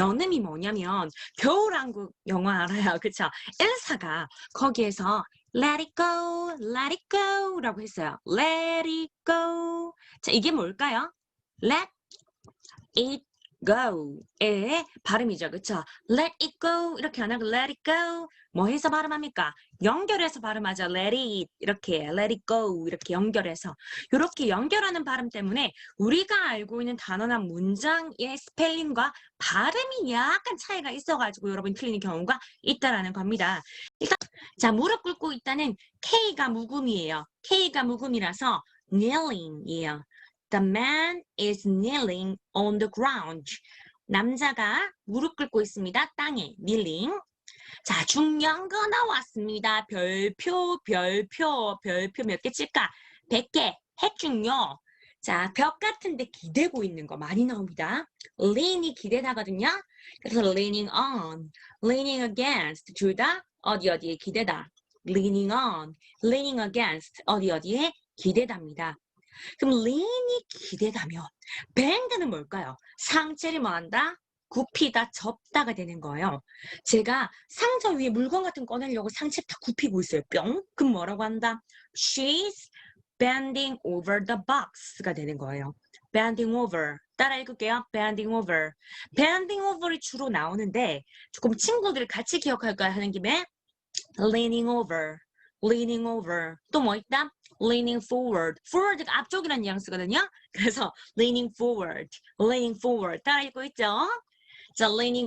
연음이 뭐냐면 겨울왕국 영화 알아요. 그쵸? 엘사가 거기에서 let it go, let it go 라고 했어요. let it go. 자, 이게 뭘까요? let it go의 발음이죠. 그쵸? let it go 이렇게 안 하고 let it go 뭐 해서 발음합니까? 연결해서 발음하죠. let it 이렇게 let it go 이렇게 연결해서 이렇게 연결하는 발음 때문에 우리가 알고 있는 단어나 문장의 스펠링과 발음이 약간 차이가 있어가지고 여러분 틀리는 경우가 있다라는 겁니다. 일단 자 무릎 꿇고 있다는 K가 묵음이에요. K가 묵음이라서 kneeling이에요. The man is kneeling on the ground. 남자가 무릎 꿇고 있습니다. 땅에 kneeling. 자 중요한 거 나왔습니다. 별표 별표 별표 몇 개 칠까? 100개 핵중요. 자, 벽 같은데 기대고 있는 거 많이 나옵니다. lean이 기대다거든요. 그래서 leaning on, leaning against 둘 다 어디 어디에 기대다. leaning on, leaning against 어디 어디에 기대답니다. 그럼 lean이 기대다면 bend는 뭘까요? 상체를 뭐한다? 굽히다, 접다가 되는 거예요. 제가 상자 위에 물건 같은 거 꺼내려고 상체 다 굽히고 있어요. 뿅. 그럼 뭐라고 한다? She's bending over the box가 되는 거예요. bending over. 따라 읽을게요. bending over. bending over이 주로 나오는데 조금 친구들 같이 기억할까 하는 김에 leaning over, leaning over. 또 뭐 있다? leaning forward. forward가 앞쪽이라는 뉘앙스거든요. 그래서 leaning forward, leaning forward. 따라 읽고 있죠? 자, leaning